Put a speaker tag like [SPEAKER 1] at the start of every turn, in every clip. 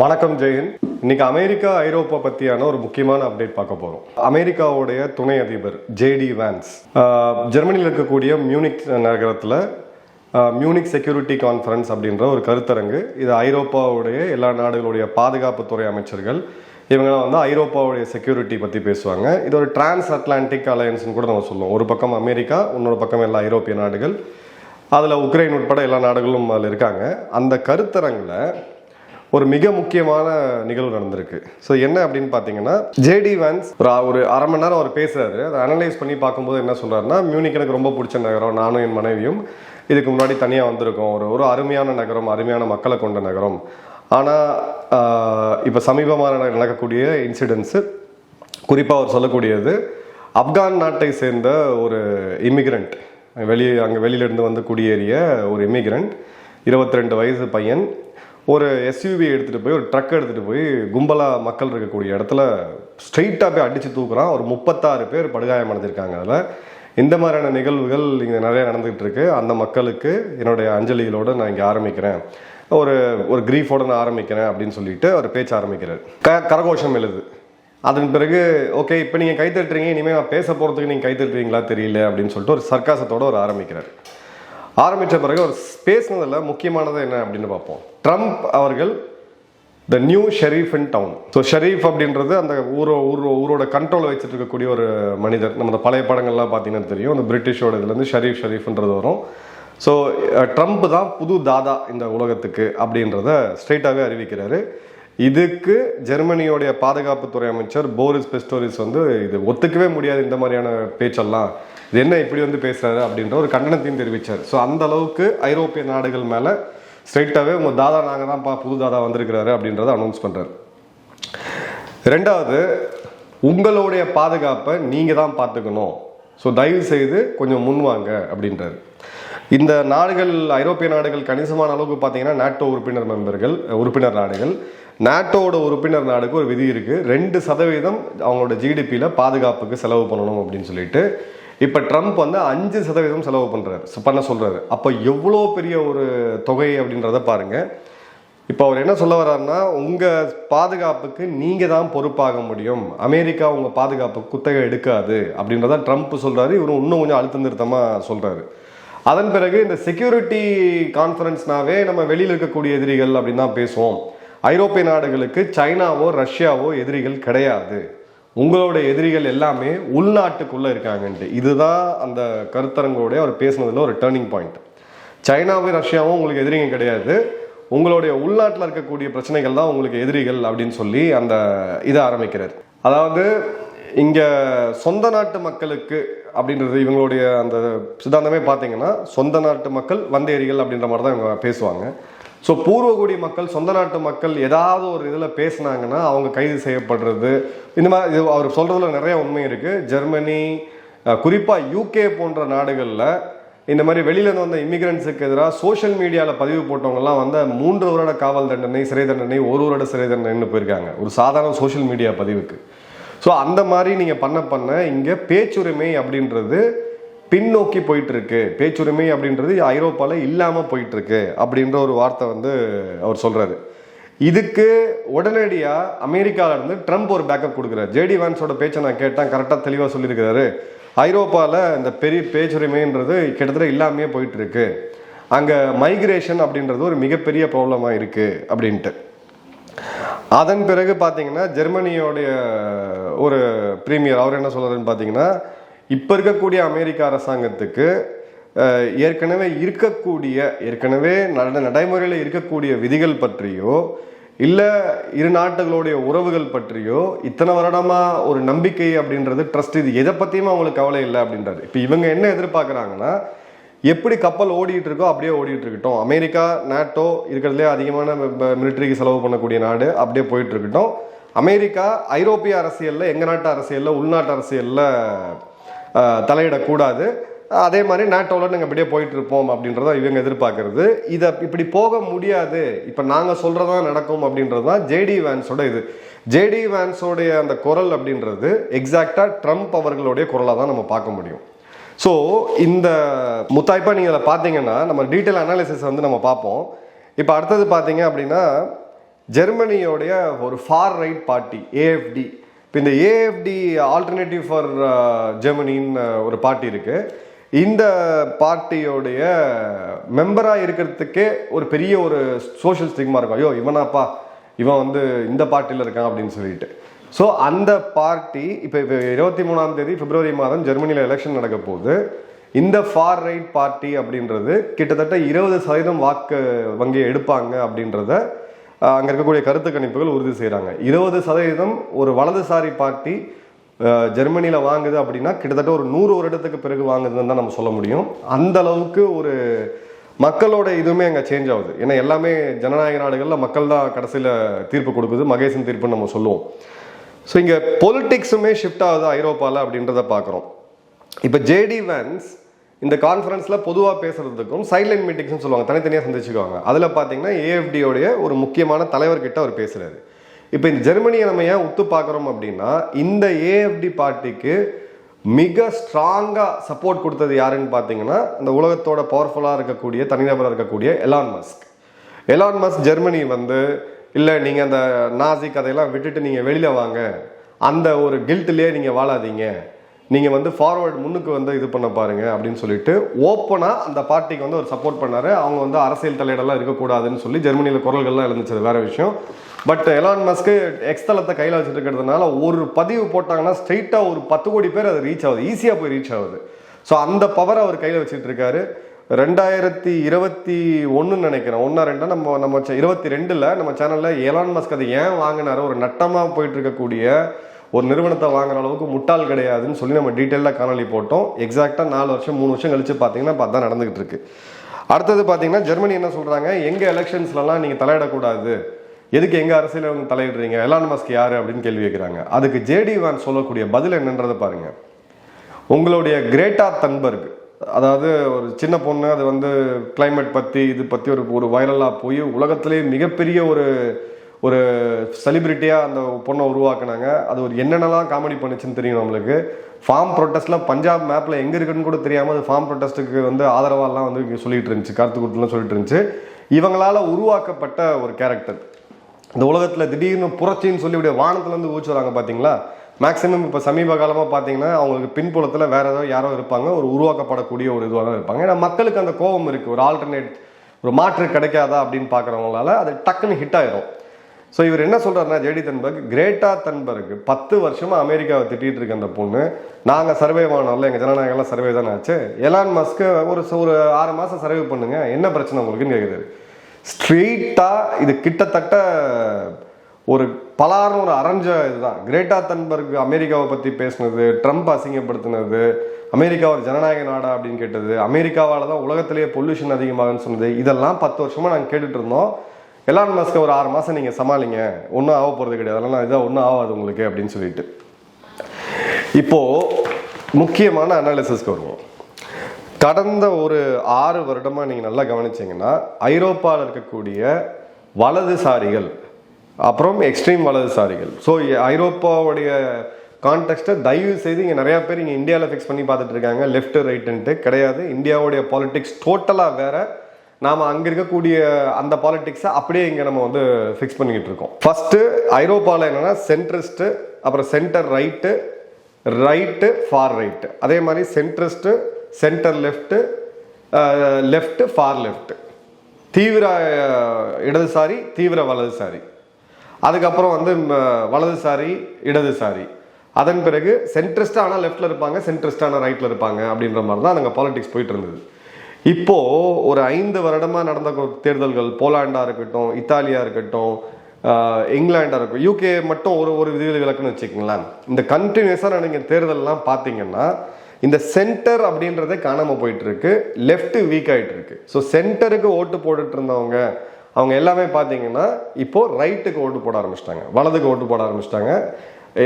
[SPEAKER 1] வணக்கம் ஜெயன். இன்னைக்கு அமெரிக்கா ஐரோப்பா பத்தியான ஒரு முக்கியமான அப்டேட் பார்க்க போறோம். அமெரிக்காவுடைய துணை அதிபர் ஜேடி வேன்ஸ். ஜெர்மனியில் இருக்கக்கூடிய மியூனிக் நகரத்தில் மியூனிக் செக்யூரிட்டி கான்ஃபரன்ஸ் அப்படின்ற ஒரு கருத்தரங்கு. இது ஐரோப்பாவுடைய எல்லா நாடுகளுடைய பாதுகாப்புத்துறை அமைச்சர்கள் இவங்கெல்லாம் வந்து ஐரோப்பாவுடைய செக்யூரிட்டி பற்றி பேசுவாங்க. இது ஒரு டிரான்ஸ் அட்லாண்டிக் அலையன்ஸ்னு கூட நம்ம சொல்லுவோம். ஒரு பக்கம் அமெரிக்கா இன்னொரு பக்கம் எல்லா ஐரோப்பிய நாடுகள். அதில் உக்ரைன் உட்பட எல்லா நாடுகளும் அதில் இருக்காங்க. அந்த கருத்தரங்கில் ஒரு மிக முக்கியமான நிகழ்வு நடந்திருக்கு. ஸோ என்ன அப்படின்னு பார்த்தீங்கன்னா ஜேடி வேன்ஸ் ஒரு ஒரு அரை மணி நேரம் அவர் பேசுறாரு. அதை அனலைஸ் பண்ணி பார்க்கும்போது என்ன சொல்றாருன்னா மியூனிக் எனக்கு ரொம்ப பிடிச்ச நகரம். நானும் என் மனைவியும் இதுக்கு முன்னாடி தனியாக வந்திருக்கோம். ஒரு ஒரு அருமையான நகரம் அருமையான மக்களை கொண்ட நகரம். ஆனால் இப்போ சமீபமாக நடக்கக்கூடிய இன்சிடென்ட்ஸு குறிப்பாக அவர் சொல்லக்கூடியது ஆப்கான் நாட்டை சேர்ந்த ஒரு இமிகிரண்ட் வெளியே அங்கே வெளியிலேருந்து வந்து குடியேறிய ஒரு இமிக்ரெண்ட் இருபத்தி ரெண்டு வயசு பையன் ஒரு எஸ்யூவி எடுத்துகிட்டு போய் ஒரு ட்ரக் எடுத்துகிட்டு போய் கும்பலாக மக்கள் இருக்கக்கூடிய இடத்துல ஸ்ட்ரெயிட்டாக போய் அடித்து தூக்குறான். ஒரு முப்பத்தாறு பேர் படுகாயம் அடைஞ்சிருக்காங்க அதில். இந்த மாதிரியான நிகழ்வுகள் இங்கே நிறைய நடந்துகிட்டு இருக்கு. அந்த மக்களுக்கு என்னுடைய அஞ்சலிகளோடு நான் இங்கே ஆரம்பிக்கிறேன். ஒரு ஒரு கிரீஃபோட நான் ஆரம்பிக்கிறேன் அப்படின்னு சொல்லிட்டு அவர் பேச்ச ஆரம்பிக்கிறார். க கரகோஷம் எழுது. அதன் பிறகு ஓகே இப்போ நீங்கள் கைத்தட்டுறீங்க இனிமேல் நான் பேச போகிறதுக்கு நீங்கள் கைத்தட்டுறீங்களா தெரியல அப்படின்னு சொல்லிட்டு ஒரு சர்க்காசத்தோட ஒரு ஆரம்பிக்கிறார். ஆரம்பித்த பிறகு அவர் பேசினதில் முக்கியமானது என்ன அப்படின்னு பார்ப்போம். ட்ரம்ப் அவர்கள் the new sheriff in town so sheriff அப்படின்றது அந்த ஊரோ ஊர் ஊரோட கண்ட்ரோல் வச்சுட்டு இருக்கக்கூடிய ஒரு மனிதர். நம்ம பழைய படங்கள்லாம் பார்த்தீங்கன்னா தெரியும். அந்த பிரிட்டிஷோட இதுலேருந்து ஷெரீஃப் ஷெரீஃப்ன்றது வரும். ஸோ ட்ரம்ப் தான் புது தாதா இந்த உலகத்துக்கு அப்படின்றத ஸ்ட்ரெயிட்டாகவே அறிவிக்கிறாரு. இதுக்கு ஜெர்மனியோடைய பாதுகாப்புத்துறை அமைச்சர் போரிஸ் பெஸ்டோரிஸ் வந்து இது ஒத்துக்கவே முடியாது இந்த மாதிரியான பேச்செல்லாம். இது என்ன இப்படி வந்து பேசுறாரு அப்படின்ற ஒரு கண்டனத்தையும் தெரிவித்தார் ஸோ அந்த அளவுக்கு ஐரோப்பிய நாடுகள் மேலே ஸ்ட்ரெயிட்டாகவே உங்கள் தாதா நாங்கள் தான்ப்பா புது தாதா வந்திருக்கிறாரு அப்படின்றத அனௌன்ஸ் பண்ணுறாரு ரெண்டாவது உங்களுடைய பாதுகாப்பை நீங்கள் தான் பார்த்துக்கணும். ஸோ தயவு செய்து கொஞ்சம் முன்வாங்க அப்படின்றாரு. இந்த நாடுகள் ஐரோப்பிய நாடுகள் கணிசமான அளவுக்கு பார்த்தீங்கன்னா நாட்டோ உறுப்பினர் மெம்பர்கள் உறுப்பினர் நாடுகள் நாட்டோட உறுப்பினர் நாடுக்கு ஒரு விதி இருக்குது ரெண்டு சதவீதம் அவங்களோட ஜிடிபியில் பாதுகாப்புக்கு செலவு பண்ணணும் அப்படின்னு சொல்லிட்டு இப்போ ட்ரம்ப் வந்து அஞ்சு சதவீதம் செலவு பண்ணுறாரு பண்ண சொல்கிறாரு அப்போ எவ்வளோ பெரிய ஒரு தொகை அப்படின்றத பாருங்கள் இப்போ அவர் என்ன சொல்ல வர்றாருன்னா உங்கள் பாதுகாப்புக்கு நீங்கள் தான் பொறுப்பாக முடியும். அமெரிக்கா உங்கள் பாதுகாப்பு குத்தகை எடுக்காது அப்படின்றத ட்ரம்ப் சொல்கிறாரு இவரும் இன்னும் கொஞ்சம் அழுத்த நிறுத்தமாக சொல்கிறாரு அதன் பிறகு இந்த செக்யூரிட்டி கான்ஃபரன்ஸ்னாவே நம்ம வெளியில் இருக்கக்கூடிய எதிரிகள் அப்படின்னு தான் பேசுவோம். ஐரோப்பிய நாடுகளுக்கு சைனாவோ ரஷ்யாவோ எதிரிகள் கிடையாது. உங்களோட எதிரிகள் எல்லாமே உள்நாட்டுக்குள்ளே இருக்காங்கன்ட்டு. இதுதான் அந்த கருத்தரங்கோடைய அவர் பேசுனதில் ஒரு டேர்னிங் பாயிண்ட் சைனாவும் ரஷ்யாவும் உங்களுக்கு எதிரிங்க கிடையாது. உங்களுடைய உள்நாட்டில் இருக்கக்கூடிய பிரச்சனைகள் தான் உங்களுக்கு எதிரிகள் அப்படின்னு சொல்லி அந்த இதை ஆரம்பிக்கிறார். அதாவது இங்கே சொந்த நாட்டு மக்களுக்கு அப்படின்றது இவங்களுடைய அந்த சித்தாந்தமே பார்த்தீங்கன்னா சொந்த நாட்டு மக்கள் வந்தேரிகள் அப்படின்ற மாதிரி தான் இவங்க பேசுவாங்க. ஸோ பூர்வகுடி மக்கள் சொந்த நாட்டு மக்கள் ஏதாவது ஒரு இதில் பேசுனாங்கன்னா அவங்க கைது செய்யப்படுறது. இந்த மாதிரி இது அவர் சொல்கிறதுல நிறைய உண்மை இருக்குது ஜெர்மனி குறிப்பாக யூகே போன்ற நாடுகளில் இந்த மாதிரி வெளியிலேருந்து வந்த இமிகிரண்ட்ஸுக்கு எதிராக சோஷியல் மீடியாவில் பதிவு போட்டவங்கலாம் வந்து மூன்று வருட காவல் தண்டனை சிறை தண்டனை ஒரு வருட சிறை தண்டனைன்னு போயிருக்காங்க. ஒரு சாதாரண சோஷியல் மீடியா பதிவுக்கு. ஸோ அந்த மாதிரி நீங்கள் பண்ண பண்ண இங்கே பேச்சுரிமை அப்படின்றது பின்னோக்கி போயிட்டுருக்கு. பேச்சுரிமை அப்படின்றது ஐரோப்பாவில் இல்லாமல் போயிட்டுருக்கு அப்படின்ற ஒரு வார்த்தை வந்து அவர் சொல்கிறாரு இதுக்கு உடனடியாக அமெரிக்காவிலேருந்து ட்ரம்ப் ஒரு பேக்கப் கொடுக்குறாரு. ஜேடி வான்ஸோட பேச்சை நான் கேட்டேன் கரெக்டாக தெளிவாக சொல்லியிருக்கிறாரு. ஐரோப்பாவில் இந்த பெரிய பேச்சுரிமைன்றது கிட்டத்தட்ட இல்லாமையே போயிட்டுருக்கு. அங்கே மைக்ரேஷன் அப்படின்றது ஒரு மிகப்பெரிய ப்ராப்ளமாக இருக்குது அப்படின்ட்டு. அதன் பிறகு பார்த்தீங்கன்னா ஜெர்மனியோடைய ஒரு பிரீமியர் அவர் என்ன சொல்கிறாருன்னு பார்த்தீங்கன்னா இப்போ இருக்கக்கூடிய அமெரிக்க அரசாங்கத்துக்கு ஏற்கனவே இருக்கக்கூடிய ஏற்கனவே நட நடைமுறையில் இருக்கக்கூடிய விதிகள் பற்றியோ இல்லை இரு நாட்டுகளுடைய உறவுகள் பற்றியோ இத்தனை வருடமாக ஒரு நம்பிக்கை அப்படின்றது ட்ரஸ்ட் இது எதை பற்றியுமே அவங்களுக்கு கவலை இல்லை அப்படின்றாரு. இப்போ இவங்க என்ன எதிர்பார்க்குறாங்கன்னா எப்படி கப்பல் ஓடிட்டு இருக்கோ அப்படியே ஓடிட்டு இருக்கட்டும். அமெரிக்கா நாட்டோ இருக்கிறதுலே அதிகமான மிலிட்டரிக்கு செலவு பண்ணக்கூடிய நாடு அப்படியே போயிட்டு இருக்கட்டும். அமெரிக்கா ஐரோப்பிய அரசியலில் எங்கள் நாட்டு அரசியலில் உள்நாட்டு அரசியலில் தலையிடக்கூடாது. அதே மாதிரி நாட்டோவில் நாங்கள் இப்படியே போயிட்டு இருப்போம் அப்படின்றத இவங்க எதிர்பார்க்கறது. இதை இப்படி போக முடியாது. இப்போ நாங்கள் சொல்கிறதா நடக்கும் அப்படின்றது தான் ஜேடி வேன்ஸோட இது. ஜேடி வேன்ஸோடைய அந்த குரல் அப்படின்றது எக்ஸாக்டாக ட்ரம்ப் அவர்களுடைய குரலாக தான் நம்ம பார்க்க முடியும். ஸோ இந்த முத்தாய்ப்பாக நீங்கள் அதை பார்த்தீங்கன்னா நம்ம டீட்டெயில் அனாலிசிஸ் வந்து நம்ம பார்ப்போம். இப்போ அடுத்தது பார்த்தீங்க அப்படின்னா ஜெர்மனியோடைய ஒரு ஃபார் ரைட் பார்ட்டி ஏஎஃப்டி இந்த ஏஎஃப்டி ஆல்டர்னேட்டிவ் ஃபார் ஜெர்மனின்னு ஒரு பார்ட்டி இருக்கு. இந்த பார்ட்டியோடைய மெம்பராக இருக்கிறதுக்கே ஒரு பெரிய ஒரு சோஷியல் ஸ்டிக்மா இருக்கும். ஐயோ இவனாப்பா இவன் வந்து இந்த பார்ட்டியில் இருக்கான் அப்படின்னு சொல்லிட்டு. ஸோ அந்த பார்ட்டி இப்போ இப்போ இருபத்தி மூணாம் தேதி பிப்ரவரி மாதம் ஜெர்மனியில் எலெக்ஷன் நடக்க போகுது. இந்த ஃபார் ரைட் பார்ட்டி அப்படின்றது கிட்டத்தட்ட இருபது சதவீதம் வாக்கு வங்கி எடுப்பாங்க அப்படின்றத அங்கே இருக்கக்கூடிய கருத்து கணிப்புகள் உறுதி செய்கிறாங்க இருபது சதவீதம் ஒரு வலதுசாரி பார்ட்டி ஜெர்மனியில் வாங்குது அப்படின்னா கிட்டத்தட்ட ஒரு நூறு வருடத்துக்கு பிறகு வாங்குதுன்னு தான் நம்ம சொல்ல முடியும். அந்த அளவுக்கு ஒரு மக்களோட இதுவுமே அங்கே சேஞ்ச் ஆகுது. ஏன்னா எல்லாமே ஜனநாயக நாடுகளில் மக்கள் தான் கடைசியில் தீர்ப்பு கொடுக்குது. மகேசன் தீர்ப்புன்னு நம்ம சொல்லுவோம். ஸோ இங்கே பொலிட்டிக்ஸுமே ஷிஃப்ட் ஆகுது ஐரோப்பாவில் அப்படின்றத பார்க்குறோம். இப்போ ஜேடி வேன்ஸ் இந்த கான்ஃபரன்ஸில் பொதுவாக பேசுகிறதுக்கும் சைட்லைன் மீட்டிங்ஸ்னு சொல்லுவாங்க. தனித்தனியாக சந்திச்சுக்குவாங்க. அதில் பார்த்தீங்கன்னா ஏஎஃப்டியோடைய ஒரு முக்கியமான தலைவர்கிட்ட அவர் பேசுறாரு. இப்போ இந்த ஜெர்மனியை நம்ம ஏன் உத்து பார்க்குறோம் அப்படின்னா இந்த ஏஎஃப்டி பார்ட்டிக்கு மிக ஸ்ட்ராங்காக சப்போர்ட் கொடுத்தது யாருன்னு பார்த்தீங்கன்னா இந்த உலகத்தோட பவர்ஃபுல்லாக இருக்கக்கூடிய தனிநபராக இருக்கக்கூடிய Elon Musk Elon Musk Germany வந்து இல்லை நீங்கள் அந்த நாசி கதையெல்லாம் விட்டுட்டு நீங்கள் வெளியில் வாங்க. அந்த ஒரு கில்ட்லேயே நீங்கள் வாழாதீங்க. நீங்கள் வந்து ஃபார்வர்ட் முன்னுக்கு வந்து இது பண்ண பாருங்க அப்படின்னு சொல்லிட்டு ஓப்பனாக அந்த பார்ட்டிக்கு வந்து ஒரு சப்போர்ட் பண்ணார். அவங்க வந்து அரசியல் தலையிடலாம் இருக்கக்கூடாதுன்னு சொல்லி ஜெர்மனியில் குரல்கள்லாம் எழுந்துச்சு வேற விஷயம். பட் எலான் மஸ்க்கு எக்ஸ்தலத்தை கையில் வச்சுட்டு இருக்கிறதுனால ஒரு பதிவு போட்டாங்கன்னா ஸ்ட்ரைட்டாக ஒரு பத்து கோடி பேர் அது ரீச் ஆகுது. ஈஸியாக போய் ரீச் ஆகுது. ஸோ அந்த பவரை அவர் கையில் வச்சுட்டு இருக்காரு. ரெண்டாயிரத்தி இருபத்தி ஒன்றுன்னு நினைக்கிறேன். ஒன்றா ரெண்டா நம்ம நம்ம சே- இருபத்தி ரெண்டில் நம்ம சேனலில் எலான் மஸ்க் அதை ஏன் வாங்கினாரு? ஒரு நட்டமாக போயிட்டு இருக்கக்கூடிய ஒரு நிறுவனத்தை வாங்குற அளவுக்கு முட்டாள் கிடையாதுன்னு சொல்லி நம்ம டீட்டெயிலாக காணொலி போட்டோம். எக்ஸாக்டாக நாலு வருஷம் மூணு வருஷம் கழிச்சு பார்த்தீங்கன்னா இப்போ அதான் நடந்துகிட்டு இருக்கு. அடுத்தது பார்த்தீங்கன்னா ஜெர்மனி என்ன சொல்கிறாங்க எங்கள் எலெக்ஷன்ஸ்லலாம் நீங்கள் தலையிடக்கூடாது. எதுக்கு எங்கள் அரசியல் வந்து தலையிடுறீங்க? எலான் மஸ்க் யார் அப்படின்னு கேள்வி கேட்குறாங்க அதுக்கு ஜேடி வான் சொல்லக்கூடிய பதில் என்னன்றதை பாருங்க. உங்களுடைய கிரேட்டா தன்பர்க் அதாவது ஒரு சின்ன பொண்ணு அது வந்து கிளைமேட் பற்றி இது பற்றி ஒரு ஒரு வைரலாக போய் உலகத்திலே மிகப்பெரிய ஒரு ஒரு செலிபிரிட்டியாக அந்த பொண்ணை உருவாக்குனாங்க. அது ஒரு என்னென்னலாம் காமெடி பண்ணுச்சுன்னு தெரியும் நம்மளுக்கு. ஃபார்ம் ப்ரொட்டஸ்ட்லாம் பஞ்சாப் மேப்பில் எங்கே இருக்குன்னு கூட தெரியாமல் அது ஃபார்ம் ப்ரொட்டஸ்ட்டுக்கு வந்து ஆதரவாலாம் வந்து இங்கே சொல்லிட்டு இருந்துச்சு. கருத்து சொல்லிட்டு இருந்துச்சு. இவங்களால் உருவாக்கப்பட்ட ஒரு கேரக்டர் இந்த உலகத்தில் திடீர்னு புரட்சின்னு சொல்லி இப்படி வானத்துலேருந்து ஊச்சு வராங்க பார்த்தீங்களா மேக்ஸிமம் இப்போ சமீப காலமாக பார்த்தீங்கன்னா அவங்களுக்கு பின்புலத்தில் வேற ஏதோ யாரோ இருப்பாங்க. ஒரு உருவாக்கப்படக்கூடிய ஒரு இதுவாக தான் இருப்பாங்க. ஏன்னா மக்களுக்கு அந்த கோபம் இருக்குது ஒரு ஆல்டர்னேட் ஒரு மாற்று கிடைக்காதா அப்படின்னு பார்க்குறவங்களால அது டக்குன்னு ஹிட் ஆயிரும். ஸோ இவர் என்ன சொல்கிறாருன்னா ஜேடி தன்பர்க் கிரேட்டா தன்பர்க் பத்து வருஷமாக அமெரிக்காவை திட்டிகிட்டு இருக்க அந்த பொண்ணு. நாங்கள் சர்வே பண்ணோம்ல எங்கள் ஜனநாயகம்லாம் சர்வே தானே ஆச்சு. எலான் மஸ்க்கு ஒரு ஒரு ஆறு மாதம் சர்வே பண்ணுங்க என்ன பிரச்சனை உங்களுக்குன்னு கேட்குறாரு ஸ்ட்ரீட்டாக இது கிட்டத்தட்ட ஒரு பலாரும் ஒரு அரைஞ்ச இதுதான். கிரேட்டா தன்பர்க் அமெரிக்காவை பற்றி பேசினது ட்ரம்ப் அசிங்கப்படுத்தினது அமெரிக்கா ஒரு ஜனநாயக நாடா அப்படின்னு கேட்டது அமெரிக்காவால் தான் உலகத்திலேயே பொல்யூஷன் அதிகமாகுன்னு சொன்னது இதெல்லாம் பத்து வருஷமாக நாங்கள் கேட்டுட்டு இருந்தோம். எலான் மாஸ்க்கு ஒரு ஆறு மாதம் நீங்கள் சமாளிங்க. ஒன்றும் ஆக போகிறது கிடையாது. அதெல்லாம் இதாக ஒன்றும் ஆகாது உங்களுக்கு அப்படின்னு சொல்லிட்டு. இப்போது முக்கியமான அனாலிசிஸ்க்கு வருவோம். கடந்த ஒரு ஆறு வருடமா நீங்கள் நல்லா கவனிச்சிங்கன்னா ஐரோப்பாவில் இருக்கக்கூடிய வலதுசாரிகள் அப்புறம் எக்ஸ்ட்ரீம் வலதுசாரிகள். ஸோ ஐரோப்பாவுடைய கான்டெக்ட்டை தயவு செய்து இங்கே நிறையா பேர் இங்கே இந்தியாவில் ஃபிக்ஸ் பண்ணி பார்த்துட்டு இருக்காங்க. லெஃப்ட் ரைட்டுன்ட்டு கிடையாது. இந்தியாவுடைய பாலிடிக்ஸ் டோட்டலாக வேறு நாம் அங்கே இருக்கக்கூடிய அந்த பாலிடிக்ஸை அப்படியே இங்கே நம்ம வந்து ஃபிக்ஸ் பண்ணிக்கிட்டு இருக்கோம். ஃபஸ்ட்டு ஐரோப்பாவில் என்னென்னா சென்ட்ரிஸ்ட்டு அப்புறம் centre right right far right அதே மாதிரி centrist centre left left far left தீவிர இடதுசாரி தீவிர வலதுசாரி. அதுக்கப்புறம் வந்து வலதுசாரி இடதுசாரி. அதன் பிறகு சென்ட்ரிஸ்டாக ஆனால் லெஃப்டில் இருப்பாங்க சென்ட்ரிஸ்டான ரைட்டில் இருப்பாங்க அப்படின்ற மாதிரி தான் நாங்கள் பாலிடிக்ஸ் போயிட்டு இருந்தது. இப்போ ஒரு ஐந்து வருடமா நடந்த தேர்தல்கள் போலாண்டா இருக்கட்டும் இத்தாலியா இருக்கட்டும் இங்கிலாண்டாக இங்கிலாண்டா இருக்கட்டும் யூகே மட்டும் ஒரு ஒரு விதிகள் விளக்குன்னு வச்சுக்கோங்களேன். இந்த கண்டினியூஸாக நீங்கள் தேர்தல்லாம் பார்த்தீங்கன்னா இந்த சென்டர் அப்படின்றதே காணாம போயிட்டு இருக்கு லெஃப்ட் வீக் ஆயிட்டு இருக்கு ஸோ சென்டருக்கு ஓட்டு போட்டுட்டு இருந்தவங்க அவங்க எல்லாமே பார்த்தீங்கன்னா இப்போ ரைட்டுக்கு ஓட்டு போட ஆரம்பிச்சிட்டாங்க. வலதுக்கு ஓட்டு போட ஆரம்பிச்சிட்டாங்க.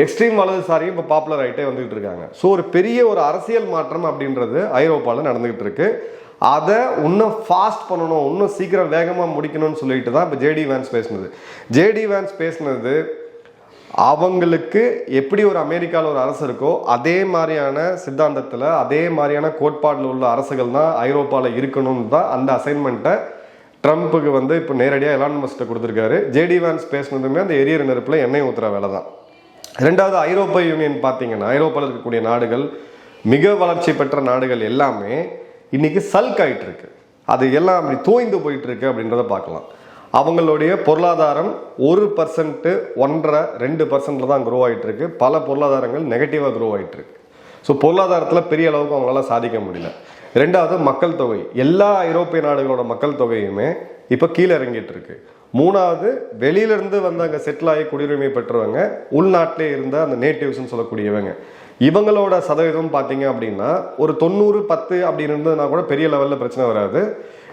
[SPEAKER 1] எக்ஸ்ட்ரீம் வலதுசாரியும் இப்போ பாப்புலர் ஆகிட்டே வந்துகிட்டு இருக்காங்க. ஸோ ஒரு பெரிய ஒரு அரசியல் மாற்றம் அப்படின்றது ஐரோப்பாவில் நடந்துகிட்டு இருக்கு. அதை இன்னும் ஃபாஸ்ட் பண்ணணும் இன்னும் சீக்கிரம் வேகமாக முடிக்கணும்னு சொல்லிட்டு தான் இப்போ ஜேடி வேன்ஸ் பேசினது. ஜேடி வேன்ஸ் பேசினது அவங்களுக்கு எப்படி ஒரு அமெரிக்காவில் ஒரு அரசு இருக்கோ அதே மாதிரியான சித்தாந்தத்தில் அதே மாதிரியான கோட்பாடில் உள்ள அரசுகள் தான் ஐரோப்பாவில் இருக்கணும்னு தான் அந்த அசைன்மெண்ட்டை ட்ரம்ப்புக்கு வந்து இப்போ நேரடியாக எலான் மஸ்ட்டை கொடுத்துருக்காரு. ஜேடி வான்ஸ் பேசினதுமே அந்த எரியர் நெருப்பில் எண்ணெய் ஊற்றுற வேலை தான். ரெண்டாவது ஐரோப்பா யூனியன் பார்த்தீங்கன்னா ஐரோப்பாவில் இருக்கக்கூடிய நாடுகள் மிக வளர்ச்சி பெற்ற நாடுகள் எல்லாமே இன்னைக்கு சல்க் ஆயிட்டு இருக்கு அது எல்லாம் அப்படி தோய்ந்து போயிட்டு இருக்கு அப்படின்றத பார்க்கலாம். அவங்களுடைய பொருளாதாரம் ஒரு பர்சன்ட்டு ஒன்றரை ரெண்டு பர்சன்ட்ல தான் க்ரோ ஆயிட்டு இருக்கு பல பொருளாதாரங்கள் நெகட்டிவாக க்ரோ ஆகிட்டு இருக்கு ஸோ பொருளாதாரத்தில் பெரிய அளவுக்கு அவங்களால சாதிக்க முடியல. ரெண்டாவது மக்கள் தொகை. எல்லா ஐரோப்பிய நாடுகளோட மக்கள் தொகையுமே இப்போ கீழே இறங்கிட்டு இருக்கு மூணாவது வெளியிலேருந்து வந்து அங்கே செட்டில் ஆகி குடியுரிமை பெற்றவங்க உள்நாட்டிலே இருந்த அந்த நேட்டிவ்ஸ்ன்னு சொல்லக்கூடியவங்க. இவங்களோட சதவீதம் பார்த்தீங்க அப்படின்னா ஒரு தொண்ணூறு பத்து அப்படின்னு இருந்ததுன்னா கூட பெரிய லெவலில் பிரச்சனை வராது.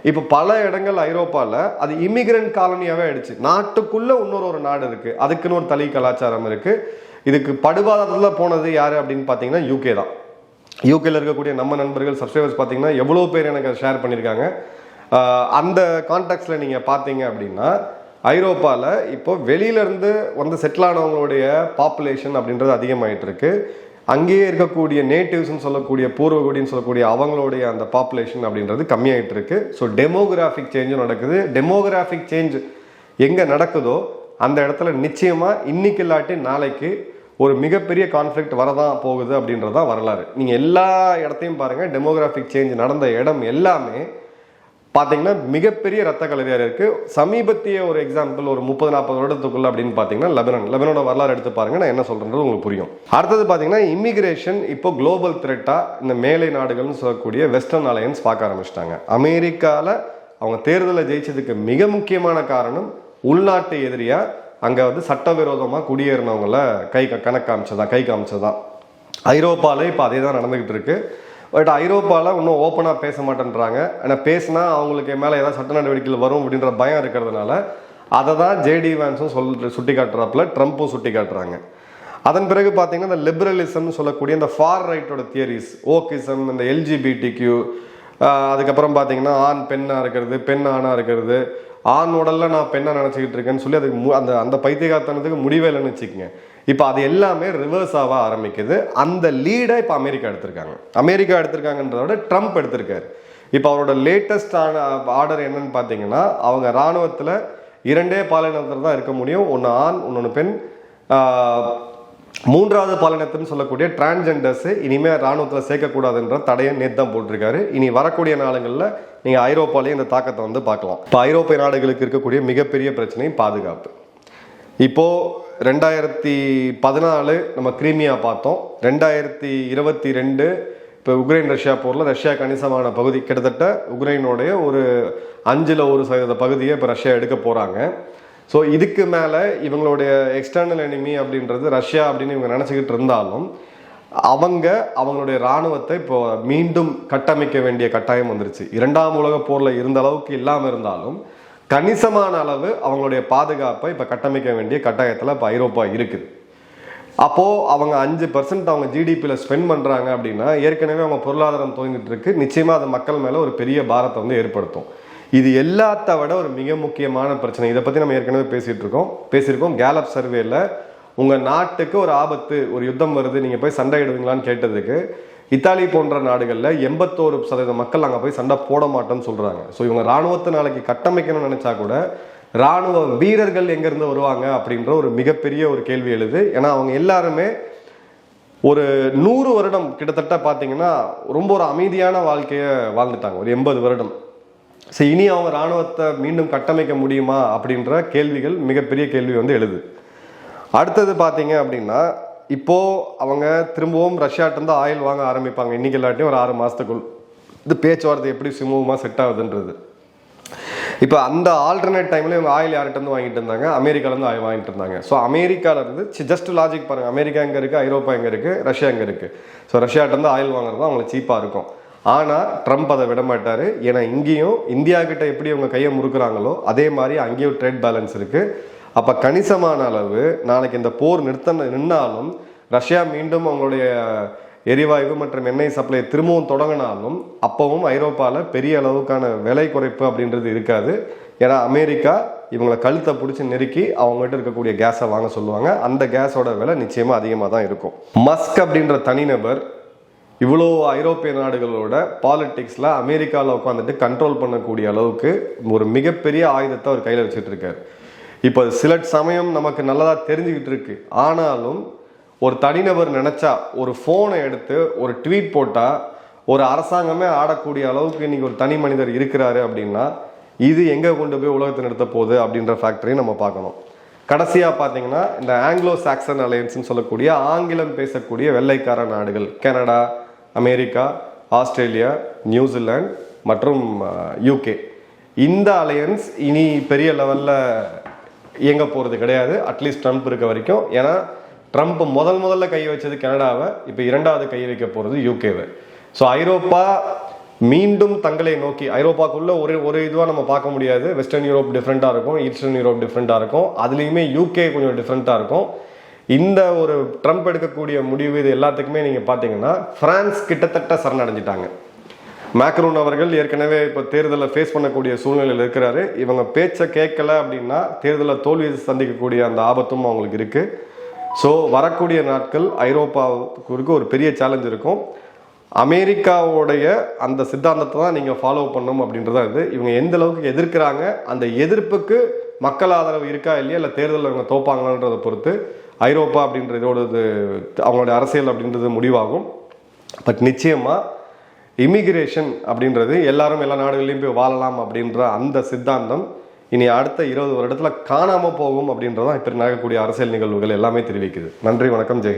[SPEAKER 1] இப்போ பல இடங்கள் ஐரோப்பாவில் அது இமிகிரண்ட் காலனியாகவே ஆயிடுச்சு. நாட்டுக்குள்ள இன்னொரு ஒரு நாடு இருக்கு. அதுக்குன்னு ஒரு தனி கலாச்சாரம் இருக்கு. இதுக்கு படுபாதத்தில் போனது யார் அப்படின்னு பார்த்தீங்கன்னா யூகே தான். யூகேல இருக்கக்கூடிய நம்ம நண்பர்கள் சப்ஸ்கிரைபர்ஸ் பார்த்தீங்கன்னா எவ்வளோ பேர் எனக்கு ஷேர் பண்ணியிருக்காங்க. அந்த கான்டாக்ட்ஸில் நீங்கள் பார்த்தீங்க அப்படின்னா ஐரோப்பாவில் இப்போ வெளியிலேருந்து வந்து செட்டில் ஆனவங்களுடைய பாப்புலேஷன் அப்படின்றது அதிகமாயிட்டு இருக்கு. அங்கேயே இருக்கக்கூடிய நேட்டிவ்ஸ்னு சொல்லக்கூடிய பூர்வகுடின்னு சொல்லக்கூடிய அவங்களுடைய அந்த பாப்புலேஷன் அப்படின்றது கம்மியாகிட்டு இருக்கு. ஸோ டெமோகிராஃபிக் சேஞ்சும் நடக்குது. டெமோகிராஃபிக் சேஞ்ச் எங்கே நடக்குதோ அந்த இடத்துல நிச்சயமாக இன்னைக்கு இல்லாட்டி நாளைக்கு ஒரு மிகப்பெரிய கான்ஃப்ளிக்ட் வரதான் போகுது அப்படின்றது தான் வரலாறு. நீங்கள் எல்லா இடத்தையும் பாருங்கள் டெமோகிராஃபிக் சேஞ்ச் நடந்த இடம் எல்லாமே பார்த்தீங்கன்னா மிகப்பெரிய ரத்த கலரியாக இருக்குது சமீபத்திய ஒரு எக்ஸாம்பிள் ஒரு முப்பது நாற்பது வருடத்துக்குள்ள அப்படின்னு பார்த்தீங்கன்னா லெபனன். லெபனோட வரலாறு எடுத்து பாருங்க நான் என்ன சொல்றேன்றது உங்களுக்கு புரியும். அடுத்தது பார்த்தீங்கன்னா இமிகிரேஷன் இப்போ குளோபல் த்ரெட்டாக இந்த மேலை நாடுகள்னு சொல்லக்கூடிய வெஸ்டர்ன் அலையன்ஸ் பார்க்க ஆரம்பிச்சிட்டாங்க. அமெரிக்காவில் அவங்க தேர்தலில் ஜெயிச்சதுக்கு மிக முக்கியமான காரணம் உள்நாட்டு எதிரியாக அங்கே வந்து சட்டவிரோதமாக குடியேறினவங்கள கை கணக்கு காமிச்சதான் கை காமிச்சதான் ஐரோப்பாவில் இப்போ அதே தான் நடந்துகிட்டு இருக்கு. பட் ஐரோப்பாவில் இன்னும் ஓப்பனாக பேச மாட்டேன்றாங்க. ஆனால் பேசினா அவங்களுக்கு மேலே ஏதாவது சட்ட நடவடிக்கைகள் வரும் அப்படின்ற பயம் இருக்கிறதுனால அதை தான் ஜேடி வேன்ஸும் சொல் சுட்டி காட்டுறாப்புல ட்ரம்ப்பும் சுட்டி காட்டுறாங்க அதன் பிறகு பார்த்தீங்கன்னா இந்த லிபரலிசம்னு சொல்லக்கூடிய இந்த ஃபார் ரைட்டோட தியரிஸ் ஓக்கிசம் இந்த எல்ஜிபிடி கியூ அதுக்கப்புறம் பார்த்தீங்கன்னா ஆண் பெண்ணாக இருக்கிறது பெண் ஆணாக இருக்கிறது ஆண் உடலில் நான் பெண்ணை நினச்சிக்கிட்டு இருக்கேன்னு சொல்லி அதுக்கு மு- அந்த அந்த பைத்தியகாத்தனத்துக்கு முடிவே இல்லைன்னு வச்சுக்கோங்க. இப்போ அது எல்லாமே ரிவர்ஸ் ஆக ஆரம்பிக்குது. அந்த லீடை இப்போ அமெரிக்கா எடுத்திருக்காங்க. அமெரிக்கா எடுத்திருக்காங்கன்றத விட ட்ரம்ப் எடுத்திருக்காரு. இப்போ அவரோட லேட்டஸ்ட் ஆர்டர் என்னன்னு பார்த்தீங்கன்னா அவங்க இராணுவத்தில் இரண்டே பாலினத்தில் தான் இருக்க முடியும். ஒன்று ஆண் இன்னொன்று பெண். மூன்றாவது பாலினத்துன்னு சொல்லக்கூடிய டிரான்ஜெண்டர்ஸ் இனிமேல் ராணுவத்தில் சேர்க்கக்கூடாதுன்ற தடையை நேற்று தான் போட்டிருக்காரு. இனி வரக்கூடிய நாடுகளில் நீங்கள் ஐரோப்பாலேயும் இந்த தாக்கத்தை வந்து பார்க்கலாம். இப்போ ஐரோப்பிய நாடுகளுக்கு இருக்கக்கூடிய மிகப்பெரிய பிரச்சனையும் பாதுகாப்பு. இப்போ ரெண்டாயிரத்தி பதினாலு நம்ம கிரீமியா பார்த்தோம். ரெண்டாயிரத்தி இருபத்தி ரெண்டு இப்போ உக்ரைன் ரஷ்யா போரில் ரஷ்யா கணிசமான பகுதி கிட்டத்தட்ட உக்ரைனுடைய ஒரு அஞ்சில் ஒரு சதவீத பகுதியை இப்போ ரஷ்யா எடுக்க போகிறாங்க ஸோ இதுக்கு மேலே இவங்களுடைய எக்ஸ்டர்னல் எனிமி அப்படின்றது ரஷ்யா அப்படின்னு இவங்க நினச்சிக்கிட்டு இருந்தாலும் அவங்க அவங்களுடைய இராணுவத்தை இப்போ மீண்டும் கட்டமைக்க வேண்டிய கட்டாயம் வந்துருச்சு. இரண்டாம் உலக போரில் இருந்த அளவுக்கு இல்லாமல் இருந்தாலும் கணிசமான அளவு அவங்களுடைய பாதுகாப்பை இப்போ கட்டமைக்க வேண்டிய கட்டாயத்தில் இப்போ ஐரோப்பா இருக்குது. அப்போது அவங்க அஞ்சு பர்சன்ட் அவங்க ஜிடிபியில் ஸ்பெண்ட் பண்ணுறாங்க அப்படின்னா ஏற்கனவே அவங்க பொருளாதாரம் துவங்கிட்டு இருக்கு. நிச்சயமாக அது மக்கள் மேலே ஒரு பெரிய பாரத்தை வந்து ஏற்படுத்தும். இது எல்லாத்த விட ஒரு மிக முக்கியமான பிரச்சனை. இதை பற்றி நம்ம ஏற்கனவே பேசிகிட்டு இருக்கோம். பேசியிருக்கோம். கேலப் சர்வேல உங்கள் நாட்டுக்கு ஒரு ஆபத்து ஒரு யுத்தம் வருது நீங்கள் போய் சண்டை இடுவீங்களான்னு கேட்டதுக்கு இத்தாலி போன்ற நாடுகளில் எண்பத்தோரு சதவீத மக்கள் அங்கே போய் சண்டை போட மாட்டோம்னு சொல்கிறாங்க ஸோ இவங்க ராணுவத்தை நாளைக்கு கட்டமைக்கணும்னு நினச்சா கூட ராணுவ வீரர்கள் எங்கேருந்து வருவாங்க அப்படின்ற ஒரு மிகப்பெரிய ஒரு கேள்வி எழுது. ஏன்னா அவங்க எல்லாருமே ஒரு நூறு வருடம் கிட்டத்தட்ட பார்த்தீங்கன்னா ரொம்ப ஒரு அமைதியான வாழ்க்கையை வாழ்ந்துட்டாங்க. ஒரு எண்பது வருடம். ஸோ இனி அவங்க ராணுவத்தை மீண்டும் கட்டமைக்க முடியுமா அப்படின்ற கேள்விகள் மிகப்பெரிய கேள்வி வந்து எழுது. அடுத்தது பார்த்தீங்க அப்படின்னா இப்போ அவங்க திரும்பவும் ரஷ்யாட்டிருந்து ஆயில் வாங்க ஆரம்பிப்பாங்க. இன்னைக்கு இல்லாட்டியும் ஒரு ஆறு மாதத்துக்குள் இது பேச்சுவார்த்தை எப்படி சுமூகமாக செட் ஆகுதுன்றது. இப்போ அந்த ஆல்டர்னேட் டைமில் இவங்க ஆயில் யார்கிட்டருந்து வாங்கிட்டு இருந்தாங்க? அமெரிக்காலேருந்து ஆயில் வாங்கிட்டு இருந்தாங்க. ஸோ அமெரிக்காவிலேருந்து ஜஸ்ட் லாஜிக் பாருங்கள் அமெரிக்கா எங்கே இருக்குது ஐரோப்பா எங்கே இருக்குது ரஷ்யா எங்கே இருக்குது ஸோ ரஷ்யாட்டிருந்து ஆயில் வாங்குறது தான் அவங்களுக்கு சீப்பாக இருக்கும். ஆனால் ட்ரம்ப் அதை விட மாட்டார். ஏன்னா இங்கேயும் இந்தியா கிட்ட எப்படி அவங்க கையை முறுக்குறாங்களோ அதே மாதிரி அங்கேயும் ட்ரேட் பேலன்ஸ் இருக்குது அப்போ கணிசமான அளவு நாளைக்கு இந்த போர் நிறுத்த நின்னாலும் ரஷ்யா மீண்டும் அவங்களுடைய எரிவாயு மற்றும் எண்ணெய் சப்ளை திரும்பவும் தொடங்கினாலும் அப்பவும் ஐரோப்பாவில் பெரிய அளவுக்கான விலை குறைப்பு அப்படின்றது இருக்காது. ஏன்னா அமெரிக்கா இவங்களை கழுத்தை பிடிச்சி நெருக்கி அவங்ககிட்ட இருக்கக்கூடிய கேஸை வாங்க சொல்லுவாங்க. அந்த கேஸோட விலை நிச்சயமாக அதிகமாக தான் இருக்கும். மஸ்க் அப்படின்ற தனிநபர் இவ்வளோ ஐரோப்பிய நாடுகளோட பாலிட்டிக்ஸில் அமெரிக்காவில் உட்காந்துட்டு கண்ட்ரோல் பண்ணக்கூடிய அளவுக்கு ஒரு மிகப்பெரிய ஆயுதத்தை அவர் கையில் வச்சுட்டு இருக்காரு. இப்போ சில சமயம் நமக்கு நல்லதாக தெரிஞ்சுக்கிட்டு இருக்கு. ஆனாலும் ஒரு தனிநபர் நினச்சா ஒரு ஃபோனை எடுத்து ஒரு ட்வீட் போட்டால் ஒரு அரசாங்கமே ஆடக்கூடிய அளவுக்கு இன்னைக்கு ஒரு தனி மனிதர் இருக்கிறாரு அப்படின்னா இது எங்கே கொண்டு போய் உலகத்தை நிறுத்த போகுது அப்படின்ற ஃபேக்டரையும் நம்ம பார்க்கணும். கடைசியாக பார்த்தீங்கன்னா இந்த ஆங்கிலோ சாக்சன் அலையன்ஸ்னு சொல்லக்கூடிய ஆங்கிலம் பேசக்கூடிய வெள்ளைக்கார நாடுகள். Canada America Australia New Zealand மற்றும் யூகே இந்த அலையன்ஸ் இனி பெரிய லெவலில் இயங்க போகிறது கிடையாது. அட்லீஸ்ட் ட்ரம்ப் இருக்க வரைக்கும். ஏன்னா ட்ரம்ப் முதல் முதல்ல கை வச்சது கனடாவை இப்போ இரண்டாவது கை வைக்க போகிறது யூகேவை ஸோ ஐரோப்பா மீண்டும் தங்களை நோக்கி ஐரோப்பாக்குள்ள ஒரு ஒரு இதுவாக நம்ம பார்க்க முடியாது. வெஸ்டர்ன் யூரோப் டிஃப்ரெண்ட்டாக இருக்கும் ஈஸ்டர்ன் யூரோப் டிஃப்ரெண்ட்டாக இருக்கும். அதுலேயுமே யூகே கொஞ்சம் டிஃப்ரெண்ட்டாக இருக்கும். இந்த ஒரு ட்ரம்ப் எடுக்கக்கூடிய முடிவு இது எல்லாத்துக்குமே நீங்கள் பார்த்தீங்கன்னா ஃப்ரான்ஸ் கிட்டத்தட்ட சரணடைஞ்சிட்டாங்க. மேக்ரூன் அவர்கள் ஏற்கனவே இப்போ தேர்தலை ஃபேஸ் பண்ணக்கூடிய சூழ்நிலையில் இருக்கிறாரு. இவங்க பேச்சை கேட்கல அப்படின்னா தேர்தலில் தோல்வி சந்திக்கக்கூடிய அந்த ஆபத்தும் அவங்களுக்கு இருக்கு. ஸோ வரக்கூடிய நாட்கள் ஐரோப்பாவுக்கு ஒரு பெரிய சேலஞ்ச் இருக்கும். அமெரிக்காவுடைய அந்த சித்தாந்தத்தை தான் நீங்கள் ஃபாலோ பண்ணணும் அப்படின்றதா இது. இவங்க எந்த அளவுக்கு எதிர்க்கிறாங்க அந்த எதிர்ப்புக்கு மக்கள் ஆதரவு இருக்கா இல்லையா இல்லை தேர்தலில் இவங்க தோப்பாங்களான்றதை பொறுத்து ஐரோப்பா அப்படின்ற இதோட இது அவங்களுடைய அரசியல் அப்படின்றது முடிவாகும். பட் நிச்சயமாக இமிகிரேஷன் அப்படின்றது எல்லாரும் எல்லா நாடுகளிலும் போய் வாழலாம் அப்படின்ற அந்த சித்தாந்தம் இனி அடுத்த இருபது வருடத்தில் காணாமல் போகும் அப்படின்றதான் இப்போ நடக்கக்கூடிய அரசியல் நிகழ்வுகள் எல்லாமே தெரிவிக்குது. நன்றி வணக்கம் ஜெயஹிந்த்.